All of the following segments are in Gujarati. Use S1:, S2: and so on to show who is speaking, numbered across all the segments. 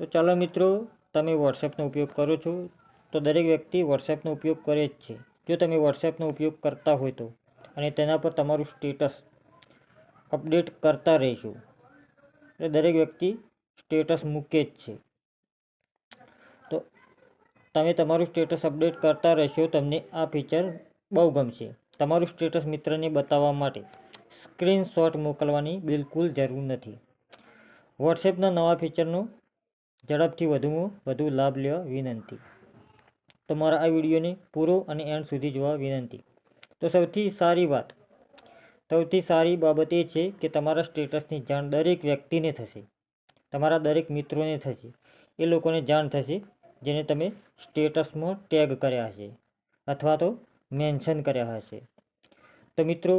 S1: તો ચાલો મિત્રો, તમે વોટ્સએપનો ઉપયોગ કરો છો. તો દરેક વ્યક્તિ વોટ્સએપનો ઉપયોગ કરે જ છે. જો તમે વોટ્સએપનો ઉપયોગ કરતા હોય તો. અને તેના પર તમારું સ્ટેટસ અપડેટ કરતા રહેશો. એટલે દરેક વ્યક્તિ સ્ટેટસ મૂકે જ છે. તો તમે તમારું સ્ટેટસ અપડેટ કરતા રહેશો, તમને આ ફીચર બહુ ગમશે. તમારું સ્ટેટસ મિત્રને બતાવવા માટે સ્ક્રીનશોટ મોકલવાની બિલકુલ જરૂર નથી. વોટ્સએપના નવા ફીચરનો ઝડપથી વધુમાં વધુ લાભ લેવા વિનંતી. તમારા આ વિડીયોને પૂરો અને એન્ડ સુધી જોવા વિનંતી. તો સૌથી સારી વાત, સૌથી સારી બાબત એ છે કે તમારા સ્ટેટસની જાણ દરેક વ્યક્તિને થશે. તમારા દરેક મિત્રોને થશે. એ લોકોને જાણ થશે જેને તમે સ્ટેટસમાં ટેગ કર્યા હશે અથવા તો મેન્શન કર્યા હશે. તો મિત્રો,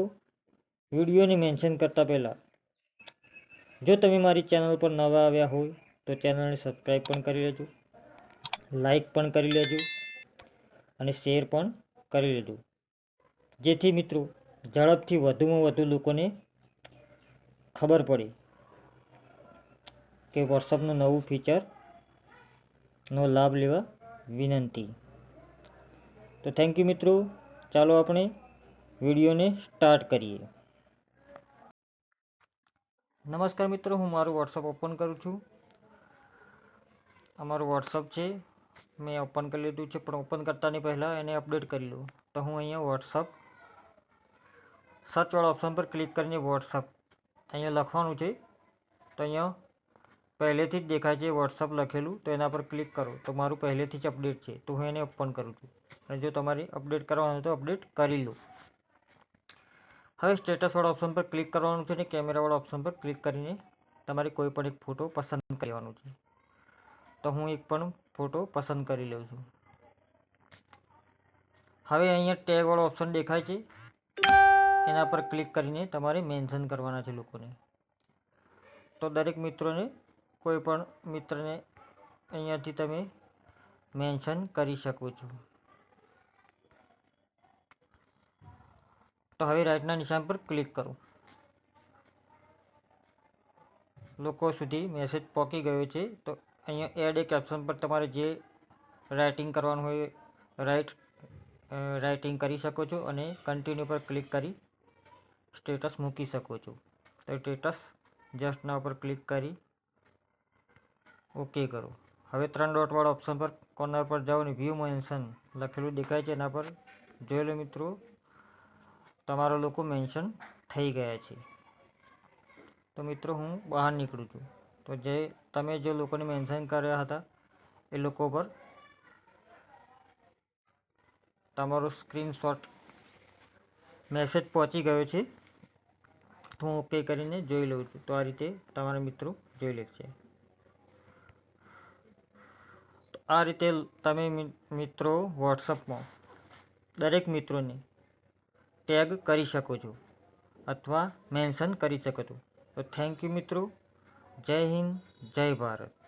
S1: વિડીયોને મેન્શન કરતાં પહેલાં, જો તમે મારી ચેનલ પર નવા આવ્યા હોય તો ચેનલને સબસ્ક્રાઈબ પણ કરી લેજો લાઈક પણ કરી લેજો અને શેર પણ કરી લેજો. જેથી મિત્રો ઝડપથી વધુમાં વધુ લોકોને ખબર પડે કે વોટ્સઅપનું નવું ફીચરનો લાભ લેવા વિનંતી. તો થેન્ક યુ મિત્રો. ચાલો આપણે વિડીયોને સ્ટાર્ટ કરીએ. નમસ્કાર મિત્રો, હું મારું વોટ્સઅપ ઓપન કરું છું. અમારું વોટ્સઅપ છે. મેં ઓપન કરી લીધું છે, પણ ઓપન કરતાની પહેલાં એને અપડેટ કરી લઉં. તો હું અહીંયા વોટ્સઅપ સર્ચવાળા ઓપ્શન પર ક્લિક કરીને વોટ્સઅપ અહીંયા લખવાનું છે. તો અહીંયા પહેલેથી જ દેખાય છે વોટ્સઅપ લખેલું, તો એના પર ક્લિક કરો. તો મારું પહેલેથી જ અપડેટ છે, તો હું એને ઓપન કરું છું. અને જો તમારે અપડેટ કરવાનું તો અપડેટ કરી લો. હવે સ્ટેટસવાળા ઓપ્શન પર ક્લિક કરવાનું છે અને કેમેરાવાળા ઓપ્શન પર ક્લિક કરીને તમારે કોઈ પણ એક ફોટો પસંદ કરવાનો છે. તો હું એક પણ ફોટો પસંદ કરી લઉં છું. હવે અહીંયા ટેગવાળો ઓપ્શન દેખાય છે. એના પર ક્લિક કરીને તમારે મેન્શન કરવાના છે લોકોને. તો દરેક મિત્રોને, કોઈ પણ મિત્રને અહીંયાથી તમે મેન્શન કરી શકો છો. તો હવે રાઇટના નિશાન પર ક્લિક કરો. લોકો સુધી મેસેજ પહોંચી ગયો છે, તો અહીંયા એડ એક ઓપ્શન પર તમારે જે રાઇટિંગ કરવાનું હોય રાઇટ રાઇટિંગ કરી શકો છો અને કન્ટિન્યુ પર ક્લિક કરી સ્ટેટસ મૂકી શકો છો. તો સ્ટેટસ જસ્ટના ઉપર ક્લિક કરી ઓકે કરો. હવે ત્રણ ડોટવાળા ઓપ્શન પર કોર્નર પર જાઓ અને વ્યૂ મેન્શન લખેલું દેખાય છે એના પર. જોઈ લો મિત્રો, તમારા લોકો મેન્શન થઈ ગયા છે. તો મિત્રો હું બહાર નીકળું છું. તો જે તમે જે લોકોને મેન્શન કર્યા હતા, એ લોકો પર તમારો સ્ક્રીનશોટ મેસેજ પહોંચી ગયો છે. તો હું ઓકે કરીને જોઈ લઉં છું. તો આ રીતે તમારા મિત્રો જોઈ લે છે આ રીતે તમે મિત્રો વોટ્સઅપમાં દરેક મિત્રોને ટેગ કરી શકો છો અથવા મેન્શન કરી શકો છો. તો થેન્ક યુ મિત્રો. જય હિન્દ જય ભારત.